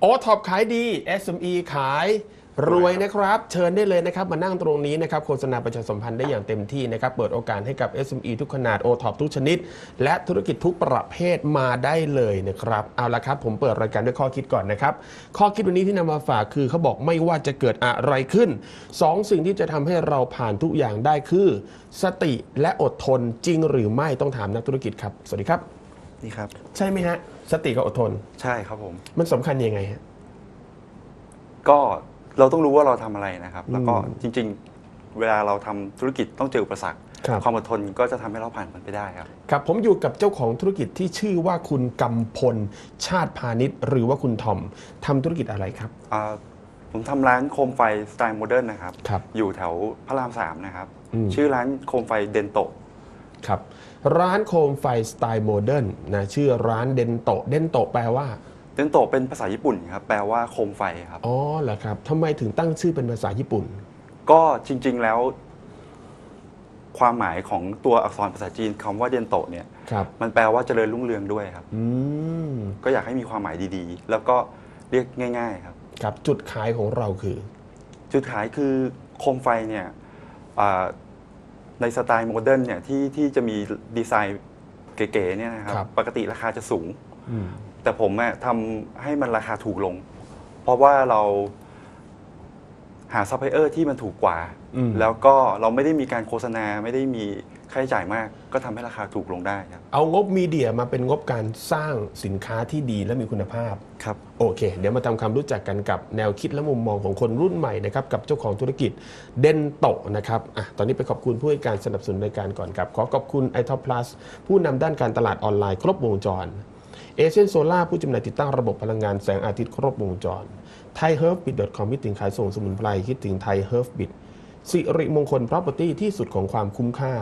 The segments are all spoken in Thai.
โอท็อปขายดี SME ขายรวยนะครับ เชิญได้เลยนะครับ มานั่งตรงนี้นะครับโฆษณาประชาสัมพันธ์ได้อย่างเต็มที่นะครับ เปิดโอกาสให้กับ SME ทุกขนาด o t o p ทุกชนิด และธุรกิจทุกประเภทมาได้เลยนะครับ เอาละครับ ผมเปิดรายการด้วยข้อคิดก่อนนะครับ ข้อคิดวันนี้ที่นำมาฝากคือเขาบอกไม่ว่าจะเกิดอะไรขึ้นสองสิ่งที่จะทำให้เราผ่านทุกอย่างได้คือ สติและอดทนจริงหรือไม่ต้องถามนักธุรกิจครับ สวัสดีครับนี่ครับ ใช่ไหมฮะ สติกับอดทน ใช่ครับผม มันสำคัญยังไงฮะ ก็เราต้องรู้ว่าเราทำอะไรนะครับ แล้วก็อืมจริง ๆ เวลาเราทำธุรกิจต้องเจออุปสรรค ครับ ความอดทนก็จะทำให้เราผ่านมันไปได้ครับ ครับ ผมอยู่กับเจ้าของธุรกิจที่ชื่อว่าคุณกำพล ชาติพาณิชย์ หรือว่าคุณทอมทำธุรกิจอะไรครับ อ่าผมทำร้านโคมไฟสไตล์โมเดิร์นนะครับ ครับ อยู่แถวพระรามสามนะครับ อืม ชื่อร้านโคมไฟเดนโตครับร้านโคมไฟสไตล์โมเดิร์นนะชื่อร้านเดนโตเดนโตแปลว่าเดนโตเป็นภาษาญี่ปุ่นครับแปลว่าโคมไฟครับ อ๋อเหรอครับทำไมถึงตั้งชื่อเป็นภาษาญี่ปุ่น ก็จริง ๆแล้ว ความหมายของตัวอักษรภาษาจีนคำว่าเดนโตเนี่ย ครับ มันแปลว่าเจริญรุ่งเรืองด้วยครับ อืมก็อยากให้มีความหมายดีๆ แล้วก็เรียกง่าย ๆ ครับ ครับจุดขายของเราคือ จุดขายคือโคมไฟเนี่ยอ่า ในสไตล์โมเดิร์นเนี่ยที่ที่จะมีดีไซน์เก๋ๆเนี่ยนะครับ ครับ ปกติราคาจะสูง อืม แต่ผมอะทำให้มันราคาถูกลง เพราะว่าเรา หาซัพพลายเออร์ที่มันถูกกว่า อืม แล้วก็เราไม่ได้มีการโฆษณาไม่ได้มีค่าใช้จ่ายมาก ก็ทำให้ราคาถูกลงได้ครับ เอางบมีเดียมาเป็นงบการสร้างสินค้าที่ดีและมีคุณภาพ ครับ โอเค เดี๋ยวมาทำความรู้จักกันกับแนวคิดและมุมมองของคนรุ่นใหม่นะครับ กับเจ้าของธุรกิจเดนโตนะครับอะตอนนี้ไปขอบคุณผู้ให้การสนับสนุนรายการก่อนครับ ขอขอบคุณ i t o p Plus ผู้นำด้านการตลาดออนไลน์ครบวงจรเอเชียนโซล่าผู้จำหน่ายติดตั้งระบบพลังงานแสงอาทิตย์ครบวงจร ไทยเฮิร์ฟบิทคอมคิดถึงขายส่งสมุนไพรคิดถึงไทยเฮิร์ฟบิทสิริมงคล property ที่สุดของความคุ้มค่า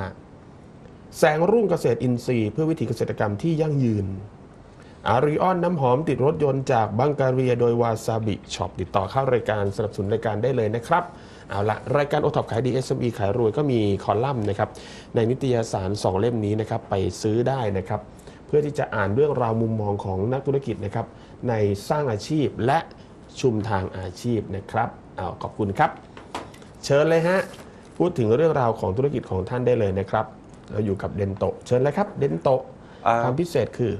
แสงรุ่งเกษตรอินทรีย์ เพื่อวิถีเกษตรกรรมที่ยั่งยืน อาริออนน้ำหอมติดรถยนต์จากบังการียโดยวาซาบิช็อปติดต่อเข้ารายการสนับสนุนรายการได้เลยนะครับเอาละรายการโอท็อปขายดี SME ขายรวยก็มีคอลัมน์นะครับในนิตยสาร 2 เล่มนี้นะครับไปซื้อได้นะครับ เพื่อที่จะอ่านเรื่องราวมุมมองของนักธุรกิจนะครับในสร้างอาชีพและ ชุมทางอาชีพนะครับเอาขอบคุณครับ เชิญเลยฮะ พูดถึงเรื่องราวของธุรกิจของท่านได้เลยนะครับเราอยู่กับเดนโตเชิญเลยครับเดนโตอ่าความพิเศษคือ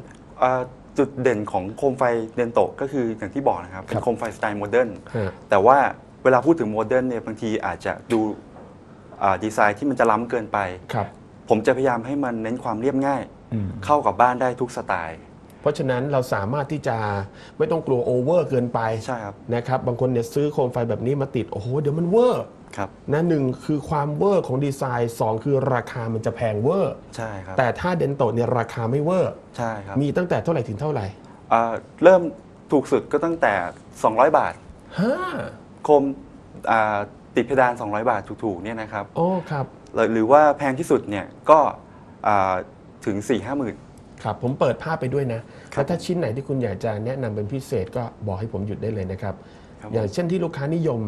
อ่าจุดเด่นของโคมไฟเดนโตก็คืออย่างที่บอกนะครับ เป็นโคมไฟสไตล์โมเดิร์นฮะแต่ว่าเวลาพูดถึงโมเดิร์นเนี่ยบางทีอาจจะดูอ่าดีไซน์ที่มันจะล้ำเกินไปครับผมจะพยายามให้มันเน้นความเรียบง่ายอืมเข้ากับบ้านได้ทุกสไตล์เพ ราะฉะนั้นเราสามารถที่จะไม่ต้องกลัวโอเวอร์เกินไปใช่ครับนะครับบางคนเนี่ยซื้อโคมไฟแบบนี้มาติดโอ้โหเดี๋ยวมันเวอร์ครับนะหนึ่งคือความเวอร์ของดีไซน์สองคือราคามันจะแพงเวอร์ใช่ครับแต่ถ้าเดนโตเนี่ยราคาไม่เวอร์ใช่ครับมีตั้งแต่เท่าไหร่ถึงเท่าไหร่อ่าเริ่มถูกสุดก็ตั้งแต่ 200 บาทฮะโคมอ่าติดเพดาน 200 บาทถูกๆเนี่ยนะครับโอ้ครับหรือหรือว่าแพงที่สุดเนี่ยก็อ่าถึง4 5หมื่น ครับผมเปิดภาพไปด้วยนะครับแล้วถ้าชิ้นไหนที่คุณอยากจะแนะนำเป็นพิเศษก็บอกให้ผมหยุดได้เลยนะครับครับ อย่างเช่นที่ลูกค้านิยม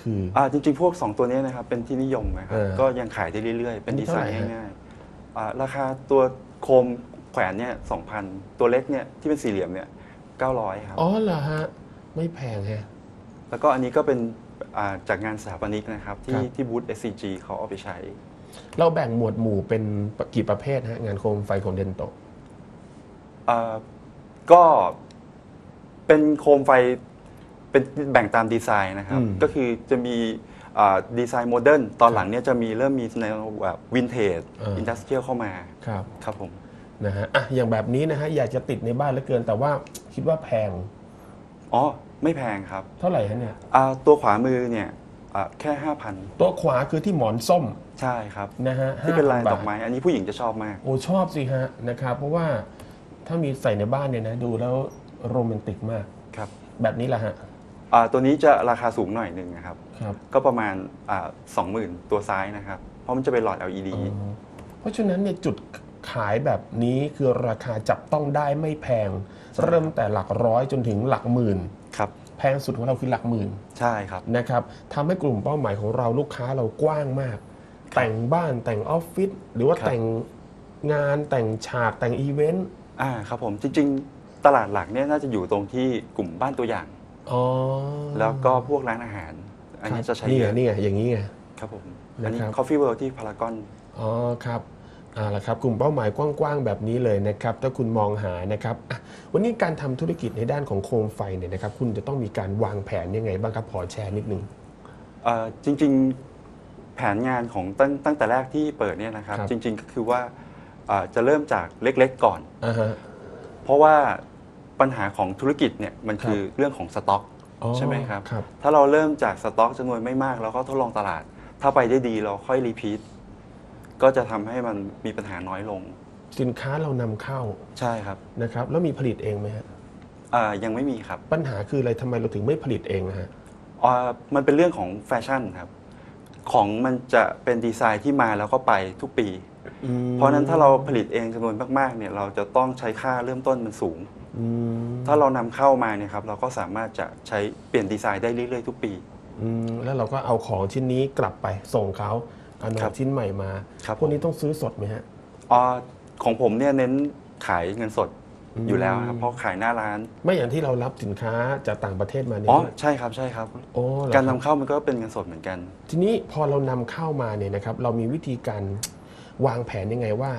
คืออ่าจริงๆ พวก 2 ตัวเนี้ยนะครับเป็นที่นิยมนะครับเออก็ยังขายได้เรื่อย ๆ เป็นอันนี้ดีไซน์เท่าไหร่ฮะง่ายๆอ่าราคาตัวโคมแขวนเนี่ย2,000ตัวเล็กเนี่ยที่เป็นสี่เหลี่ยมเนี่ย900ครับอ๋อเหรอฮะไม่แพงฮะแล้วก็อันนี้ก็เป็นอ่าจากงานสถาปนิกนะครับคที่รับที่บูธ SCG เขาเอาไปใช้ เราแบ่งหมวดหมู่เป็นกี่ประเภทฮะงานโคมไฟของเดนโต อ่าก็เป็นโคมไฟเป็นแบ่งตามดีไซน์นะครับ อืม ก็คือจะมีอ่าดีไซน์โมเดิร์นตอนหลังเนี่ยจะมีเริ่มมีในแบบวินเทจอ่าอินดัสเทรียลเข้ามาครับครับผม นะฮะอะอย่างแบบนี้นะฮะอยากจะติดในบ้านเหลือเกิน แต่ว่าคิดว่าแพงอ๋อ ไม่แพงครับเท่าไหร่ฮะเนี่ยอ่าตัวขวามือเนี่ยอ่าแค่ 5,000 ตัวขวาคือที่หมอนส้มใช่ครับ นะฮะที่เป็นลาย5,000ดอกไม้ อันนี้ผู้หญิงจะชอบมาก โอ้ชอบสิฮะนะครับเพราะว่า ถ้ามีใส่ในบ้านเนี่ยนะดูแล้วโรแมนติกมาก ครับแบบนี้แหละฮะ อ่าตัวนี้จะราคาสูงหน่อยหนึ่งนะครับ ครับก็ประมาณอ่าสองหมื่นตัวซ้ายนะครับ เพราะมันจะเป็นหลอด LED อ๋อเพราะฉะนั้นเนี่ยจุดขายแบบนี้คือราคาจับต้องได้ไม่แพง เริ่มแต่หลักร้อยจนถึงหลักหมื่น ครับ แพงสุดของเราคือหลักหมื่นใช่ครับ นะครับทำให้กลุ่มเป้าหมายของเราลูกค้าเรากว้างมาก แต่งบ้านแต่งออฟฟิศหรือว่าครับ แต่งงานแต่งฉากแต่งอีเวนต์ อ่าครับผมจริง ๆ ตลาดหลักเนี่ยน่าจะอยู่ตรงที่กลุ่มบ้านตัวอย่าง อ๋อแล้วก็พวกร้านอาหาร อันนี้ครับจะใช้นี่เยไงอะนี่ไงอย่างนี้ไง ครับผมอันนี้ นะครับ Coffee World ที่พารากอน อ๋อครับเอาละครับกลุ่มเป้าหมายกว้างๆแบบนี้เลยนะครับ ถ้าคุณมองหานะครับอะวันนี้การทำธุรกิจในด้านของโคมไฟเนี่ยนะครับ คุณจะต้องมีการวางแผนยังไงบ้างครับขอแชร์นิดนึง เอ่อจริงๆแผนงานของตั้งตั้งแต่แรกที่เปิดเนี่ยนะครับ ครับจริง ๆ ก็คือว่าเอ่อจะเริ่มจากเล็กๆก่อน อ่าฮะ เพราะว่าปัญหาของธุรกิจเนี่ยมันครับคือเรื่องของสต็อกอ๋อใช่ไหมครับ ครับ ถ้าเราเริ่มจากสต็อกจำนวนไม่มากแล้วก็ทดลองตลาด ถ้าไปได้ดีเราค่อยรีพีทก็จะทำให้มันมีปัญหาน้อยลงสินค้าเรานำเข้าใช่ครับนะครับ แล้วมีผลิตเองไหมฮะ อ่ายังไม่มีครับปัญหาคืออะไรทำไมเราถึงไม่ผลิตเองนะฮะ อ่ามันเป็นเรื่องของแฟชั่นครับ ของมันจะเป็นดีไซน์ที่มาแล้วก็ไปทุกปี อืมเพราะฉะนั้นถ้าเราผลิตเองจำนวนมากๆเนี่ยเราจะต้องใช้ค่าเริ่มต้นมันสูง อืมถ้าเรานำเข้ามาเนี่ยครับเราก็สามารถจะใช้เปลี่ยนดีไซน์ได้เรื่อยๆทุกปี อืมแล้วเราก็เอาของชิ้นนี้กลับไปส่งเขาเอานครัมบชิ้นใหม่มาครับ พวกนี้ต้องซื้อสดไหมฮะอ่าของผมเนี่ยเน้นขายเงินสดอืม อยู่แล้วนะครับเพราะขายหน้าร้านไม่อย่างที่เรารับสินค้าจากต่างประเทศมาเนี่ยอ๋อใช่ครับใช่ครับ โอ้เหอการคนำเข้ามันก็เป็นเงินสดเหมือนกัน ทีนี้พอเรานำเข้ามาเนี่ยนะครับเรามีวิธีการ วางแผนยังไงว่า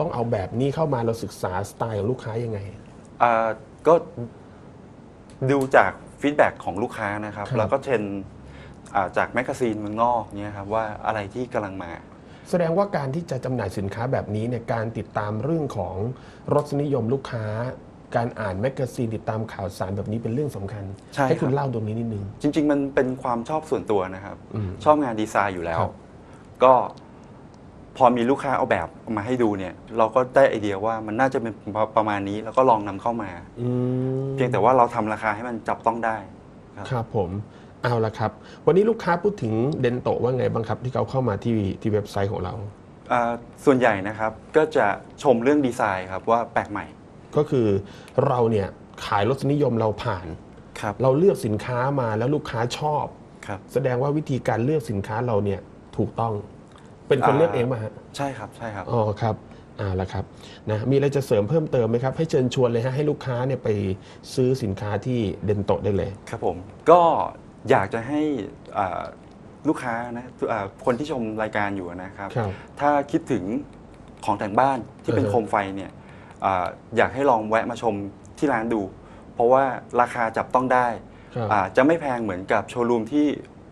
ต้องเอาแบบนี้เข้ามาเราศึกษาสไตล์ของลูกค้ายังไง อ่าก็ดูจากฟีดแบ็กของลูกค้านะครับ ครับ แล้วก็เทรนด์อ่าจากแมกกาซีนเมืองนอกเนี่ยครับว่าอะไรที่กำลังมา แสดงว่าการที่จะจำหน่ายสินค้าแบบนี้เนี่ยการติดตามเรื่องของรสนิยมลูกค้า การอ่านแมกกาซีนติดตามข่าวสารแบบนี้เป็นเรื่องสำคัญใช่ครับ คุณเล่าตรงนี้นิดนึง จริง ๆ มันเป็นความชอบส่วนตัวนะครับ อืมชอบงานดีไซน์อยู่แล้ว ครับ ก็ พอมีลูกค้าเอาแบบมาให้ดูเนี่ย เราก็ได้ไอเดียว่ามันน่าจะเป็นประมาณนี้ แล้วก็ลองนำเข้ามา อืม เพียงแต่ว่าเราทำราคาให้มันจับต้องได้ ครับผมเอาละครับ วันนี้ลูกค้าพูดถึงเดนโตะว่าไงบ้างครับ ที่เขาเข้ามาที่ที่เว็บไซต์ของเรา อ่าส่วนใหญ่นะครับก็จะชมเรื่องดีไซน์ครับว่าแปลกใหม่ก็คือเราเนี่ยขายรสนิยมเราผ่าน ครับเราเลือกสินค้ามาแล้วลูกค้าชอบ ครับ แสดงว่าวิธีการเลือกสินค้าเราเนี่ยถูกต้อง เป็นคนอ่าเลือกเองมาฮะใช่ครับใช่ครับอ๋อครับอ่าละครับนะมีอะไรจะเสริมเพิ่มเติมไหมครับ ให้เชิญชวนเลยฮะให้ลูกค้าเนี่ยไปซื้อสินค้าที่เดนโตะได้เลย ครับผมก็อยากจะให้อ่าลูกค้านะอ่าคนที่ชมรายการอยู่นะครับ ครับ ถ้าคิดถึงของแต่งบ้านที่เป็นอือฮะ โคมไฟเนี่ยอาอยากให้ลองแวะมาชมที่ร้านดู เพราะว่าราคาจับต้องได้ครับอ่าจะไม่แพงเหมือนกับโชว์รูมที่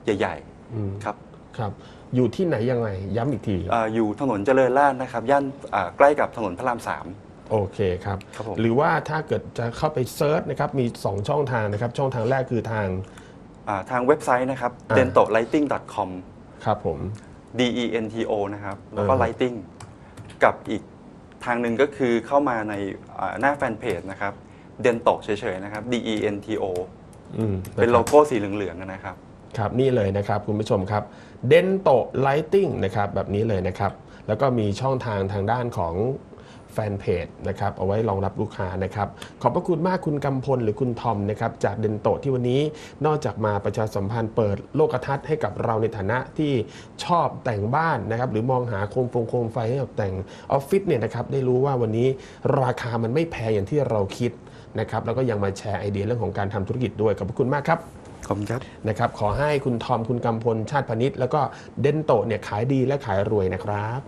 ใหญ่ อืมๆ ครับ ครับ อยู่ที่ไหนยังไง ย้ำอีกทีอาอยู่ถนนเจริญราษฎร์นะครับ ย่านอ่าใกล้กับถนนพระรามสาม โอเคครับ ครับผม หรือว่าถ้าเกิดจะเข้าไปเซิร์ชนะครับมี 2 ช่องทางนะครับ ช่องทางแรกคือทาง อ่าทางเว็บไซต์นะครับ อ่า dentolighting.com ครับผม D E N T O นะครับ แล้วก็ เออ lighting กับอีกทางหนึ่งก็คือเข้ามาในอ่าหน้าแฟนเพจนะครับ dento เฉยๆนะครับ D E N T O อืมเป็นนะคโลรับโก้สีเหลืองๆนะครับ ครับนี่เลยนะครับคุณผู้ชมครับเดนโตไลติงนะครับแบบนี้เลยนะครับแล้วก็มีช่องทางทางด้านของแฟนเพจนะครับเอาไว้รองรับลูกค้านะครับ ขอบพระคุณมากคุณกำพลหรือคุณทอมนะครับจากเดนโตที่วันนี้นอกจากมาประชาสัมพันธ์เปิดโลกทัศน์ให้กับเราในฐานะที่ชอบแต่งบ้านนะครับหรือมองหาโคมฟงโคมไฟให้กับแต่งออฟฟิศเนี่ยนะครับได้รู้ว่าวันนี้ราคามันไม่แพงอย่างที่เราคิด นะครับแล้วก็ยังมาแชร์ไอเดียเรื่องของการทำธุรกิจด้วยขอบพระคุณมากครับขอบคุณครับนะครับ ขอให้คุณทอมคุณกำพลชาติพาณิชย์แล้วก็เดนโตะเนี่ยขายดีและขายรวยนะครับ